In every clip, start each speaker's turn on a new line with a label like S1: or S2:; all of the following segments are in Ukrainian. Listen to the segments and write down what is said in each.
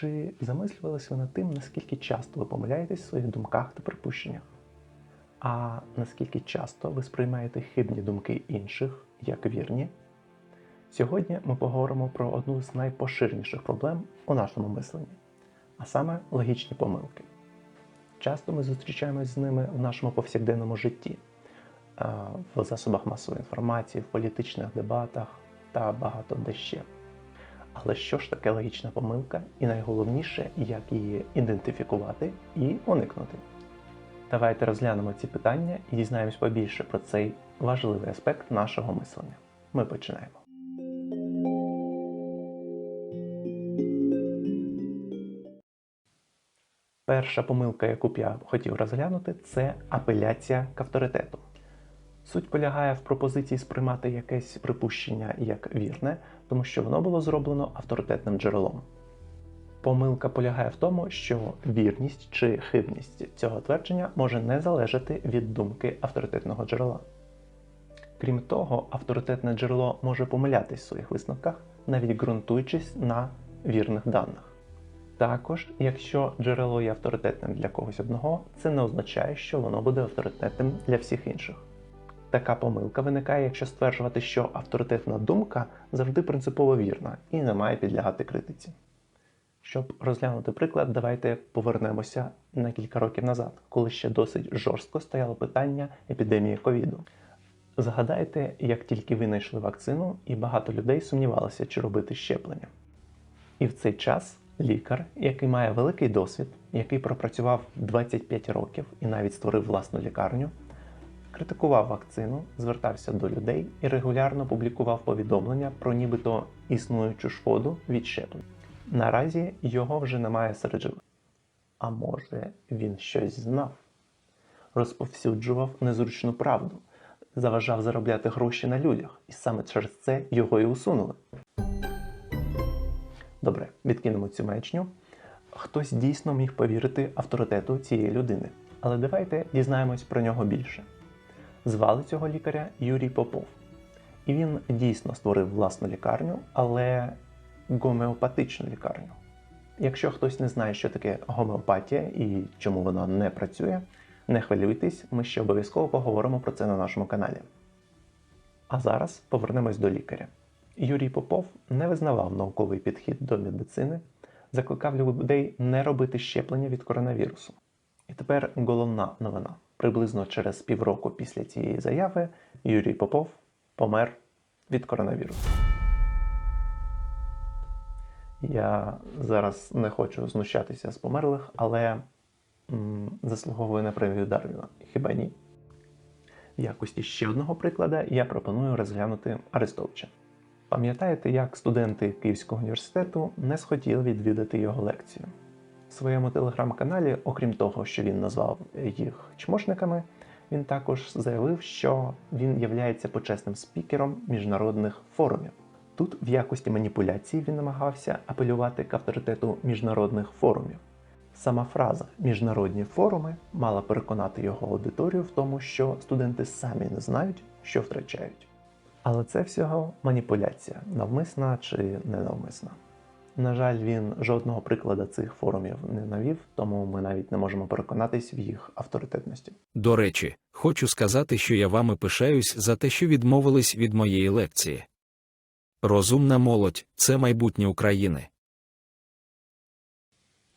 S1: Чи замислювалися ви над тим, наскільки часто ви помиляєтесь в своїх думках та припущеннях? А наскільки часто ви сприймаєте хибні думки інших як вірні? Сьогодні ми поговоримо про одну з найпоширеніших проблем у нашому мисленні, а саме логічні помилки. Часто ми зустрічаємось з ними в нашому повсякденному житті, е, в засобах масової інформації, в політичних дебатах та багато де ще. Але що ж таке логічна помилка, і найголовніше, як її ідентифікувати і уникнути? Давайте розглянемо ці питання і дізнаємось побільше про цей важливий аспект нашого мислення. Ми починаємо. Перша помилка, яку б я хотів розглянути, це апеляція к авторитету. Суть полягає в пропозиції сприймати якесь припущення як вірне, тому що воно було зроблено авторитетним джерелом. Помилка полягає в тому, що вірність чи хибність цього твердження може не залежати від думки авторитетного джерела. Крім того, авторитетне джерело може помилятись в своїх висновках, навіть ґрунтуючись на вірних даних. Також, якщо джерело є авторитетним для когось одного, це не означає, що воно буде авторитетним для всіх інших. Така помилка виникає, якщо стверджувати, що авторитетна думка завжди принципово вірна і не має підлягати критиці. Щоб розглянути приклад, давайте повернемося на кілька років назад, коли ще досить жорстко стояло питання епідемії ковіду. Згадайте, як тільки винайшли вакцину, і багато людей сумнівалося, чи робити щеплення. І в цей час лікар, який має великий досвід, який пропрацював 25 років і навіть створив власну лікарню, критикував вакцину, звертався до людей і регулярно публікував повідомлення про нібито існуючу шкоду від щеплень. Наразі його вже немає серед живих. А може, він щось знав, розповсюджував незручну правду, заважав заробляти гроші на людях, і саме через це його і усунули. Добре, відкинемо цю маячню. Хтось дійсно міг повірити авторитету цієї людини, але давайте дізнаємось про нього більше. Звали цього лікаря Юрій Попов. І він дійсно створив власну лікарню, але гомеопатичну лікарню. Якщо хтось не знає, що таке гомеопатія і чому вона не працює, не хвилюйтесь, ми ще обов'язково поговоримо про це на нашому каналі. А зараз повернемось до лікаря. Юрій Попов не визнавав науковий підхід до медицини, закликав людей не робити щеплення від коронавірусу. І тепер головна новина. Приблизно через півроку після цієї заяви Юрій Попов помер від коронавірусу. Я зараз не хочу знущатися з померлих, але м, заслуговую на премію Дарвіна. Хіба ні? В якості ще одного прикладу я пропоную розглянути Арестовича. Пам'ятаєте, як студенти Київського університету не схотіли відвідати його лекцію? Своєму телеграм-каналі, окрім того, що він назвав їх чмошниками, він також заявив, що він являється почесним спікером міжнародних форумів. Тут в якості маніпуляції він намагався апелювати к авторитету міжнародних форумів. Сама фраза міжнародні форуми мала переконати його аудиторію в тому, що студенти самі не знають, що втрачають. Але це всього маніпуляція, навмисна чи ненавмисна. На жаль, він жодного прикладу цих форумів не навів, тому ми навіть не можемо переконатись в їх авторитетності.
S2: До речі, хочу сказати, що я вами пишаюсь за те, що відмовились від моєї лекції. Розумна молодь це майбутнє України.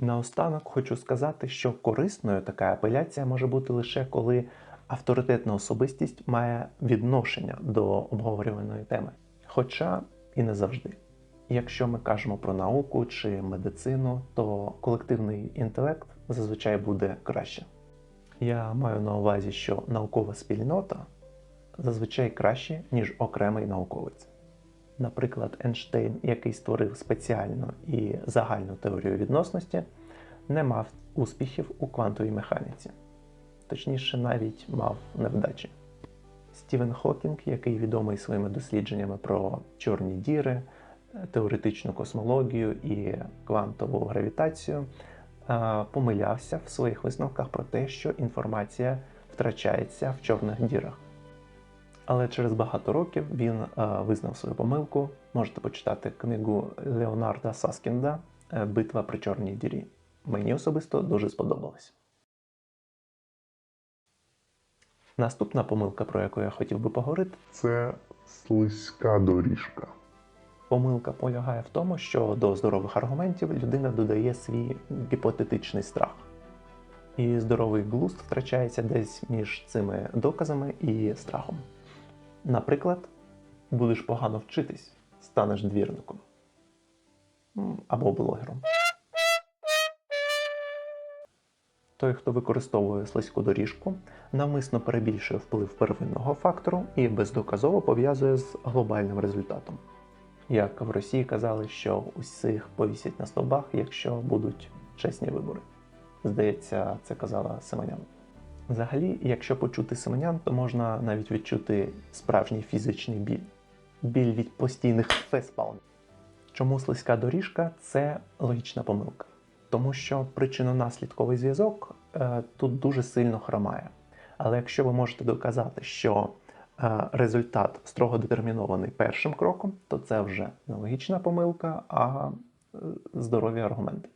S1: Наостанок хочу сказати, що корисною така апеляція може бути лише коли авторитетна особистість має відношення до обговорюваної теми, хоча і не завжди. Якщо ми кажемо про науку чи медицину, то колективний інтелект зазвичай буде краще. Я маю на увазі, що наукова спільнота зазвичай краще, ніж окремий науковець. Наприклад, Ейнштейн, який створив спеціальну і загальну теорію відносності, не мав успіхів у квантовій механіці, точніше, навіть мав невдачі. Стівен Хокінг, який відомий своїми дослідженнями про чорні діри, теоретичну космологію і квантову гравітацію, е, помилявся в своїх висновках про те, що інформація втрачається в чорних дірах. Але через багато років він е, визнав свою помилку. Можете почитати книгу Леонарда Саскінда е, Битва при Чорній дірі. Мені особисто дуже сподобалось. Наступна помилка, про яку я хотів би поговорити,
S3: Це слизька доріжка.
S1: Помилка полягає в тому, що до здорових аргументів людина додає свій гіпотетичний страх. І здоровий глузд втрачається десь між цими доказами і страхом. Наприклад, будеш погано вчитись, станеш двірником або блогером. Той, хто використовує слизьку доріжку, навмисно перебільшує вплив первинного фактору і бездоказово пов'язує з глобальним результатом. Як в Росії казали, що усіх повісять на стовбах, якщо будуть чесні вибори. Здається, це казала Семенян. Взагалі, якщо почути Семенян, то можна навіть відчути справжній фізичний біль. Біль від постійних феспалмів. Чому слизька доріжка це логічна помилка? Тому що причинно-наслідковий зв'язок е, тут дуже сильно хромає. Але якщо ви можете доказати, що результат строго детермінований першим кроком, то це вже не логічна помилка, а е, здорові аргументи.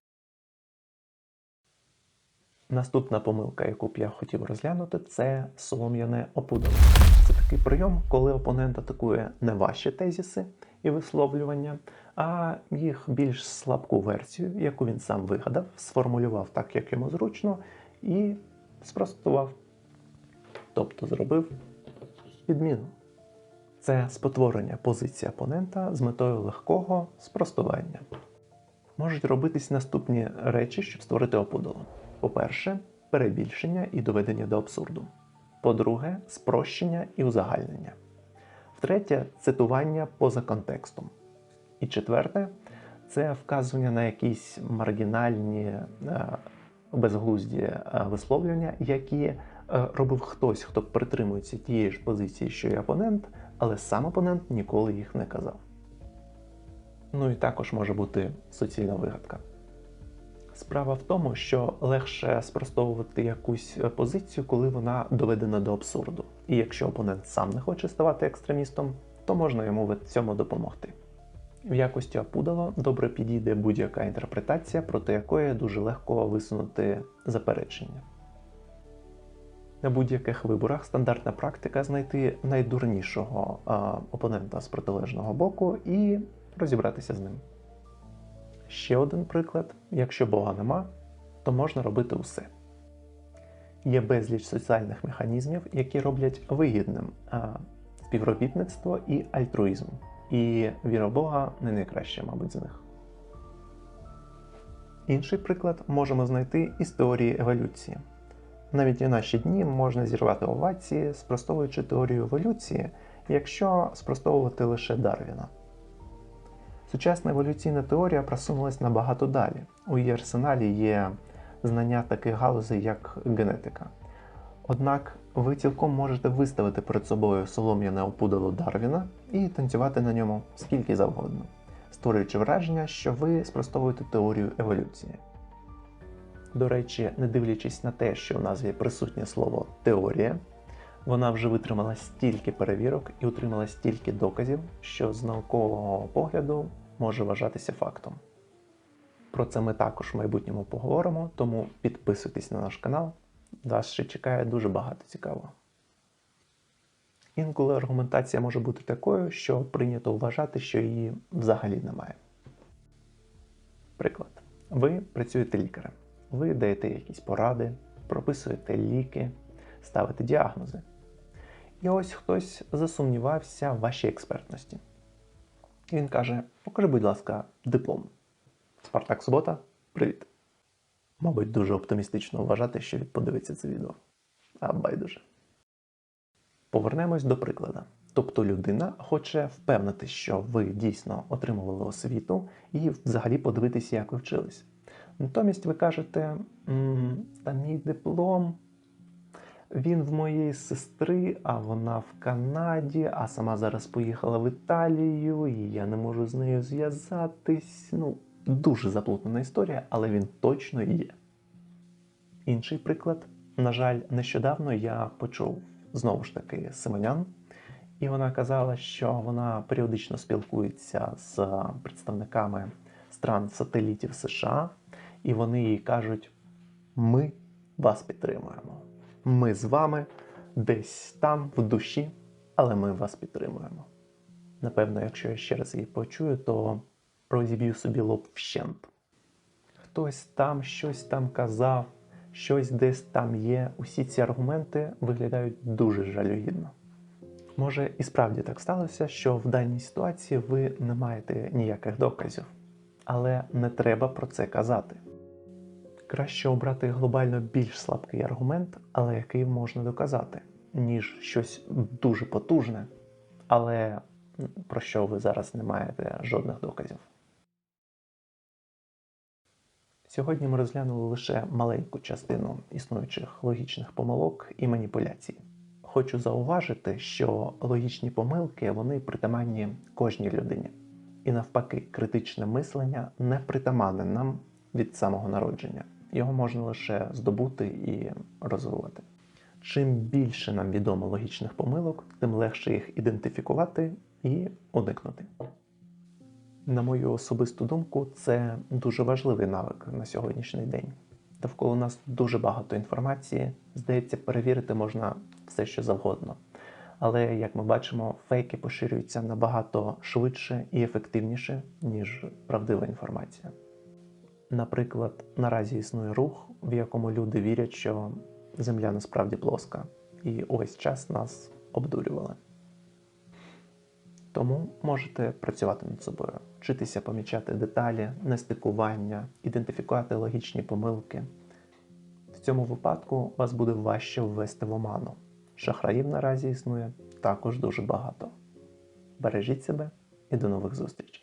S1: Наступна помилка, яку б я хотів розглянути, це солом'яне опудало. Це такий прийом, коли опонент атакує не ваші тезіси і висловлювання, а їх більш слабку версію, яку він сам вигадав, сформулював так, як йому зручно, і спростував. Тобто зробив підміну. Це спотворення позиції опонента з метою легкого спростування. Можуть робитись наступні речі, щоб створити опудало. По-перше, перебільшення і доведення до абсурду. По-друге, спрощення і узагальнення. Втретє, цитування поза контекстом. І четверте, це вказування на якісь маргінальні е, безглузді е, висловлювання, які робив хтось, хто притримується тієї ж позиції, що й опонент, але сам опонент ніколи їх не казав. Ну і також може бути суцільна вигадка. Справа в тому, що легше спростовувати якусь е, позицію, коли вона доведена до абсурду. І якщо опонент сам не хоче ставати екстремістом, то можна йому в цьому допомогти. В якості опудало добре підійде будь-яка інтерпретація, проти якої дуже легко висунути заперечення. На будь-яких виборах стандартна практика знайти найдурнішого а, опонента з протилежного боку і розібратися з ним. Ще один приклад: якщо Бога нема, то можна робити усе. Є безліч соціальних механізмів, які роблять вигідним а, співробітництво і альтруїзм. І віра Бога не найкраща, мабуть, з них. Інший приклад можемо знайти із теорії еволюції. Навіть і наші дні можна зірвати овації, спростовуючи теорію еволюції, якщо спростовувати лише Дарвіна. Сучасна еволюційна теорія просунулась набагато далі. У її арсеналі є знання таких галузей, як генетика. Однак ви цілком можете виставити перед собою солом'яне опудало Дарвіна і танцювати на ньому скільки завгодно, створюючи враження, що ви спростовуєте теорію еволюції. До речі, не дивлячись на те, що в назві присутнє слово теорія, вона вже витримала стільки перевірок і отримала стільки доказів, що з наукового погляду може вважатися фактом. Про це ми також в майбутньому поговоримо, тому підписуйтесь на наш канал, вас ще чекає дуже багато цікавого. Інколи аргументація може бути такою, що прийнято вважати, що її взагалі немає. Приклад. Ви працюєте лікарем, ви даєте якісь поради, прописуєте ліки, ставите діагнози. І ось хтось засумнівався в вашій експертності. І він каже: покажи, будь ласка, диплом. Спартак Субота, привіт. Мабуть, дуже оптимістично вважати, що він подивиться це відео. А байдуже. Повернемось до прикладу. Тобто людина хоче впевнити, що ви дійсно отримували освіту і взагалі подивитися, як ви вчились. Натомість ви кажете, та мій диплом, він в моєї сестри, а вона в Канаді, а сама зараз поїхала в Італію, і я не можу з нею зв'язатись. Ну, дуже заплутана історія, але він точно є. Інший приклад. На жаль, нещодавно я почув знову ж таки Семенян, і вона казала, що вона періодично спілкується з представниками стран сателітів США, і вони їй кажуть: ми вас підтримуємо. Ми з вами десь там, в душі, але ми вас підтримуємо. Напевно, якщо я ще раз її почую, то розіб'ю собі лоб вщент. Хтось там щось там казав, щось десь там є. Усі ці аргументи виглядають дуже жалюгідно. Може, і справді так сталося, що в даній ситуації ви не маєте ніяких доказів, але не треба про це казати. Краще обрати глобально більш слабкий аргумент, але який можна доказати, ніж щось дуже потужне, але про що ви зараз не маєте жодних доказів. Сьогодні ми розглянули лише маленьку частину існуючих логічних помилок і маніпуляцій. Хочу зауважити, що логічні помилки вони притаманні кожній людині. І навпаки, критичне мислення не притаманне нам від самого народження. Його можна лише здобути і розвивати. Чим більше нам відомо логічних помилок, тим легше їх ідентифікувати і уникнути. На мою особисту думку, це дуже важливий навик на сьогоднішній день. Довкола нас дуже багато інформації. Здається, перевірити можна все, що завгодно. Але, як ми бачимо, фейки поширюються набагато швидше і ефективніше, ніж правдива інформація. Наприклад, наразі існує рух, в якому люди вірять, що Земля насправді плоска, і увесь час нас обдурювали. Тому можете працювати над собою, вчитися помічати деталі, нестикування, ідентифікувати логічні помилки. В цьому випадку вас буде важче ввести в оману. Шахраїв наразі існує також дуже багато. Бережіть себе і до нових зустрічей!